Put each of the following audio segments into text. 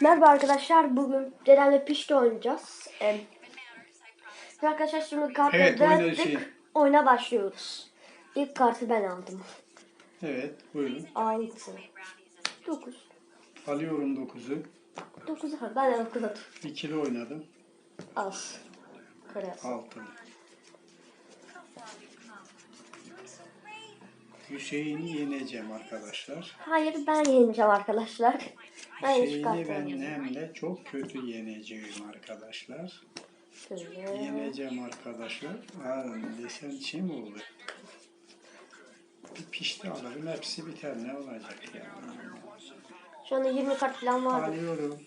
Merhaba arkadaşlar. Bugün dedemle pişti oynayacağız. Ee, arkadaşlar şimdi kartları Evet, oyna dağıttık. şey. Oyuna başlıyoruz. İlk kartı ben aldım. Evet buyurun. 6 9 Alıyorum 9'u. 9 ben de 9 atıyorum. İkili oynadım. Az. Kare. Altılı. Hüseyin'i yeneceğim arkadaşlar. Hayır ben yeneceğim arkadaşlar. Ben Hüseyin'i ben de çok kötü yeneceğim arkadaşlar. Şöyle. Yeneceğim arkadaşlar. Ha, desen şey mi oldu? Bir pişti alırım hepsi biter ne olacak ya. Şu anda 20 kart falan vardı. Alıyorum.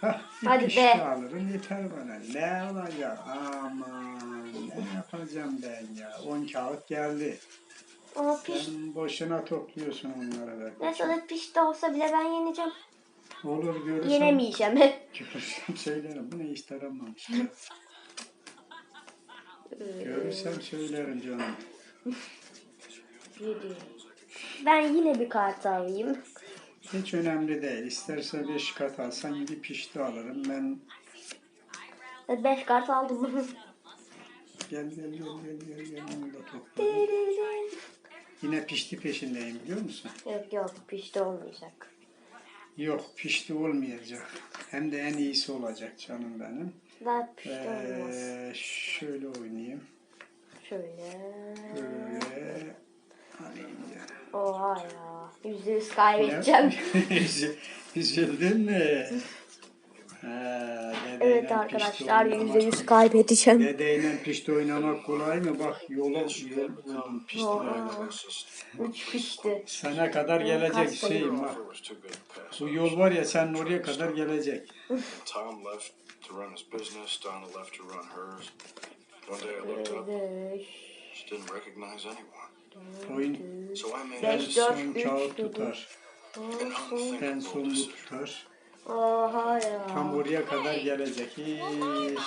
Hah, Hadi be. alırım yeter bana. Ne olacak? Aman ne yapacağım ben ya. 10 kağıt geldi. Ama piş. Sen boşuna topluyorsun onları be. Ne sonra pişti olsa bile ben yeneceğim. Olur görürsem. Yenemeyeceğim. Görürsem söylerim. Bu ne iş taramamış ya. Görürsem söylerim canım. Yedi. Ben yine bir kart alayım. Hiç önemli değil. İsterse 5 kat alsan bir pişti alırım. Ben 5 kart aldım. gel gel gel gel gel gel da toplarım. Yine pişti peşindeyim biliyor musun? yok yok pişti olmayacak. Yok pişti olmayacak. Hem de en iyisi olacak canım benim. Daha pişti olmaz. Ee, şöyle oynayayım. Şöyle. Böyle. Alayım ya. Oha ya. Yüzde yüz kaybedeceğim. Üzü- Üzüldün mü? Ha, evet arkadaşlar yüzde yüz kaybedeceğim. Dedeyle pişti oynamak kolay mı? Bak yola yol buldum pişti. Üç pişti. Sana kadar gelecek kaç şey sayı bak. Bu yol var ya senin oraya kadar gelecek. Tom left to run his business. Donna left to run hers. One day I looked up, she didn't recognize anyone. Made en son kağıt tutar. En son tutar. Oha ya. Tam oraya kadar gelecek. Hiç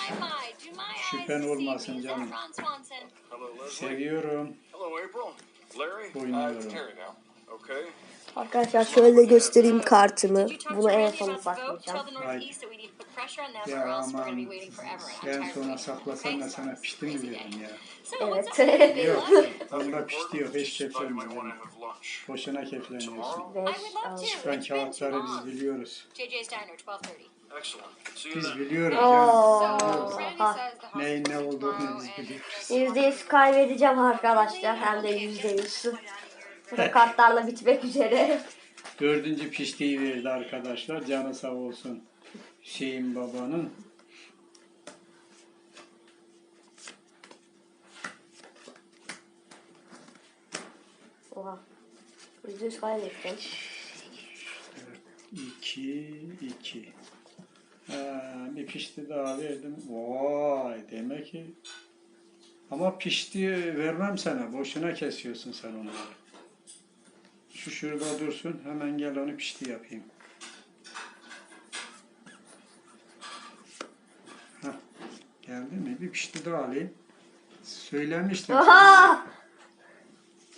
şüphen olmasın canım. Seviyorum. Oynuyorum. Arkadaşlar şöyle göstereyim kartımı. Bunu en sona saklayacağım. Ya aman en sona saklasan da sana pişti mi dedim ya. Evet. Yok. Onda pişti yok. Hiç keflenmiyor. Boşuna kefleniyorsun. Çıkan kağıtları biz biliyoruz. JJ's Diner, 12:30. Excellent. See you Biz biliyoruz. Oha. Neyin ne olduğunu biz biliyoruz. Yüzde yüz kaybedeceğim arkadaşlar. Hem de yüzde yüz. Bu da kartlarla bitmek üzere. Dördüncü piştiği verdi arkadaşlar. Canı sağ olsun. Hüseyin babanın. Oha. Yüz kaybedeceğim. İki, iki. Ha, bir pişti daha verdim. Vay demek ki. Ama pişti vermem sana. Boşuna kesiyorsun sen onları. Şu şurada dursun. Hemen gel onu pişti yapayım. Hah, geldi mi? Bir pişti daha alayım. Söylemiştim. Oha!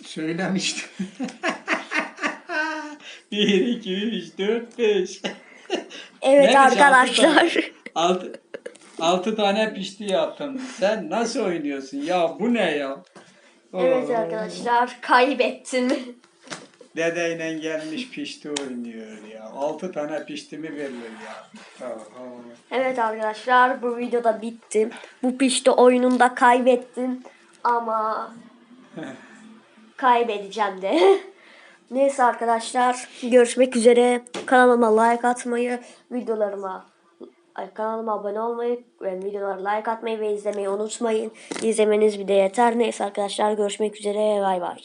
Söylemiştim. 1, 2, 3, 4, 5. Evet Neymiş, arkadaşlar. Altı, altı tane pişti yaptın. Sen nasıl oynuyorsun? Ya bu ne ya? Evet Oo, arkadaşlar kaybettim. Dedeyle gelmiş pişti oynuyor ya. Altı tane pişti mi verilir ya. Oho. Evet arkadaşlar bu videoda bitti. Bu pişti oyununda kaybettim ama kaybedeceğim de. Neyse arkadaşlar görüşmek üzere. Kanalıma like atmayı, videolarıma kanalıma abone olmayı ve videolara like atmayı ve izlemeyi unutmayın. İzlemeniz bir de yeter. Neyse arkadaşlar görüşmek üzere. Bay bay.